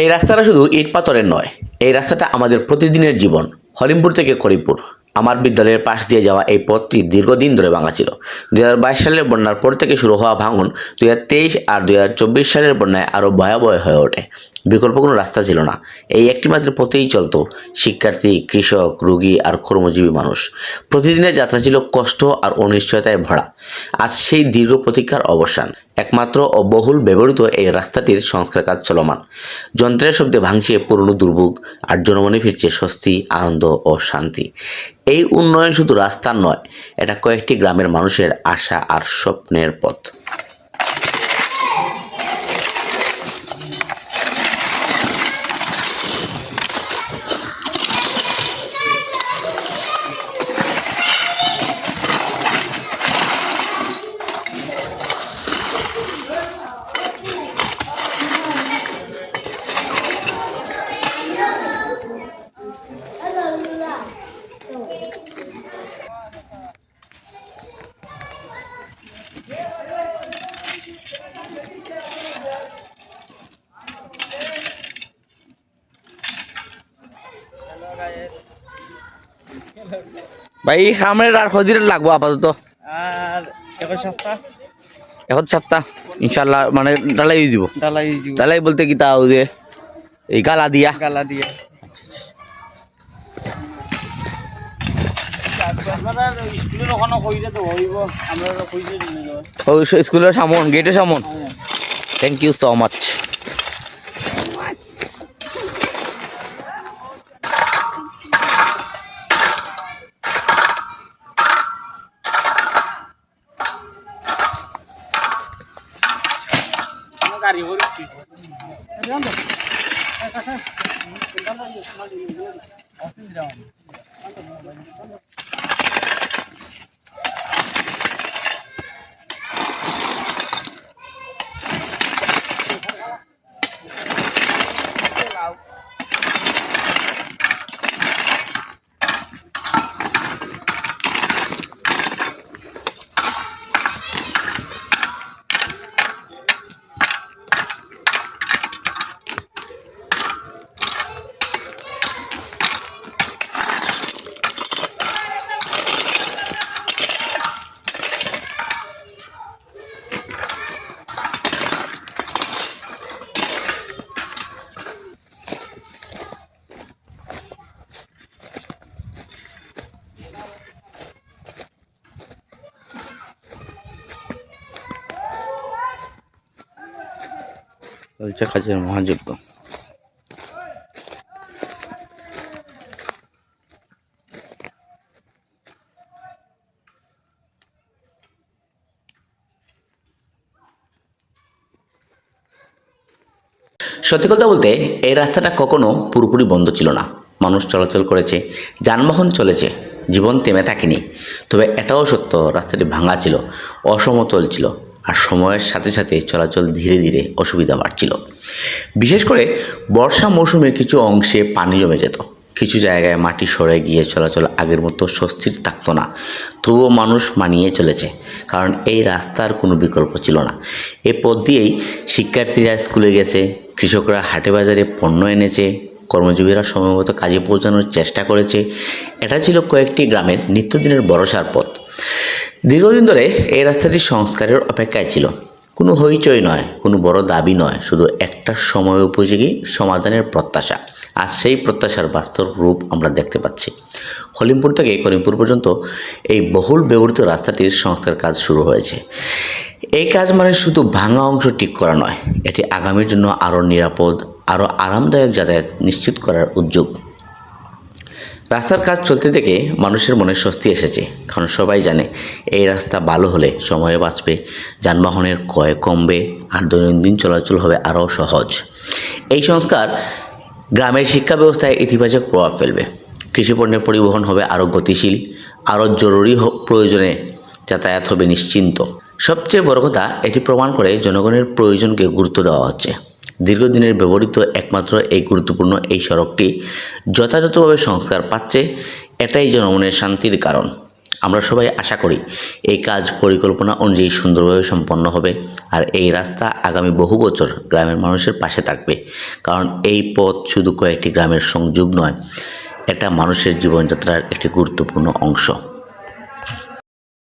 এই রাস্তাটা শুধু ইট পাথরের নয়, এই রাস্তাটা আমাদের প্রতিদিনের জীবন। হরিমপুর থেকে করিমপুর। আমার বিদ্যালয়ের পাশ দিয়ে যাওয়া এই পথটি দীর্ঘদিন ধরে ভাঙা ছিল। দুই হাজার বাইশ সালের বন্যার পর থেকে শুরু হওয়া ভাঙন দুই হাজার তেইশ আর দুই হাজার চব্বিশ সালের বন্যায় আরও ভয়াবহ হয়ে ওঠে। বিকল্প কোনো রাস্তা ছিল না। এই একটি মাত্র পথেই চলতো শিক্ষার্থী, কৃষক, রোগী আর কর্মজীবী মানুষ। প্রতিদিনের যাত্রা ছিল কষ্ট আর অনিশ্চয়তায় ভরা। আজ সেই দীর্ঘ প্রতীক্ষার অবসান। একমাত্র ও বহুল ব্যবহৃত এই রাস্তাটির সংস্কার কাজ চলমান। যন্ত্রের শব্দে ভাঙছে পুরনো দুর্ভোগ আর জনমনে ফিরছে স্বস্তি, আনন্দ ও শান্তি। এই উন্নয়ন শুধু রাস্তা নয়, এটা কয়েকটি গ্রামের মানুষের আশা আর স্বপ্নের পথ। ভাই খামের আর খদির লাগবো আপাতত? আর এখন সপ্তাহ। এখন সপ্তাহ? ইনশাল্লাহ মানে ডালাই যাব। ডালাই ডালাই বলতে কি তাও যে এই গালা দিয়া। গালা দিয়ে। স্কুলের সামন গেটের সামন। থ্যাংক ইউ সো মাচ গাড়ি করছি চলছে কাজের মহাযজ্ঞ। সত্যি কথা বলতে, এই রাস্তাটা কখনো পুরোপুরি বন্ধ ছিল না। মানুষ চলাচল করেছে, যানবাহন চলেছে, জীবন থেমে থাকেনি। তবে এটাও সত্য, রাস্তাটি ভাঙা ছিল, অসমতল ছিল। আর সময়ের সাথে সাথে চলাচল ধীরে ধীরে অসুবিধা বাড়ছিল। বিশেষ করে বর্ষা মৌসুমে কিছু অংশে পানি জমে যেত। কিছু জায়গায় মাটি সরে গিয়ে চলাচল আগের মতো স্বস্তির থাকতো না। তবুও মানুষ মানিয়ে চলেছে, কারণ এই রাস্তার কোনো বিকল্প ছিল না। এ পথ দিয়েই শিক্ষার্থীরা স্কুলে গেছে, কৃষকরা হাটে বাজারে পণ্য এনেছে কর্মজীবীরা সময়মতো কাজে পৌঁছানোর চেষ্টা করেছে। এটা ছিল কয়েকটি গ্রামের নিত্যদিনের ভরসার পথ। দীর্ঘদিন ধরে এই রাস্তাটি সংস্কারের অপেক্ষায় ছিল। কোনো হইচই নয়, কোনো বড় দাবি নয়, শুধু একটা সময় উপযোগী সমাধানের প্রত্যাশা। আজ সেই প্রত্যাশার বাস্তব রূপ আমরা দেখতে পাচ্ছি। হলিমপুর থেকে করিমপুর পর্যন্ত এই বহুল ব্যবহৃত রাস্তাটির সংস্কার কাজ শুরু হয়েছে। এই কাজ মানে শুধু ভাঙা অংশ ঠিক করা নয়, এটি আগামীর জন্য আরও নিরাপদ, আরও আরামদায়ক যাতায়াত নিশ্চিত করার উদ্যোগ। রাস্তার কাজ চলতে দেখে মানুষের মনে স্বস্তি এসেছে, কারণ সবাই জানে এই রাস্তা ভালো হলে সময় বাঁচবে, যানবাহনের ক্ষয় কমবে, আর দৈনন্দিন চলাচল হবে আরও সহজ। এই সংস্কার গ্রামের শিক্ষা ব্যবস্থায় ইতিবাচক প্রভাব ফেলবে। কৃষিপণ্যের পরিবহন হবে আরও গতিশীল, আরও জরুরি প্রয়োজনে যাতায়াত হবে নিশ্চিন্ত। সবচেয়ে বড় কথা এটি প্রমাণ করে জনগণের প্রয়োজনকে গুরুত্ব দেওয়া হচ্ছে। দীর্ঘদিনের ব্যবহৃত একমাত্র এই গুরুত্বপূর্ণ এই সড়কটি যথাযথভাবে সংস্কার পাচ্ছে, এটাই জনমনের শান্তির কারণ। আমরা সবাই আশা করি এই কাজ পরিকল্পনা অনুযায়ী সুন্দরভাবে সম্পন্ন হবে আর এই রাস্তা আগামী বহু বছর গ্রামের মানুষের পাশে থাকবে। কারণ এই পথ শুধু কয়েকটি গ্রামের সংযোগ নয়, এটা মানুষের জীবনযাত্রার একটি গুরুত্বপূর্ণ অংশ।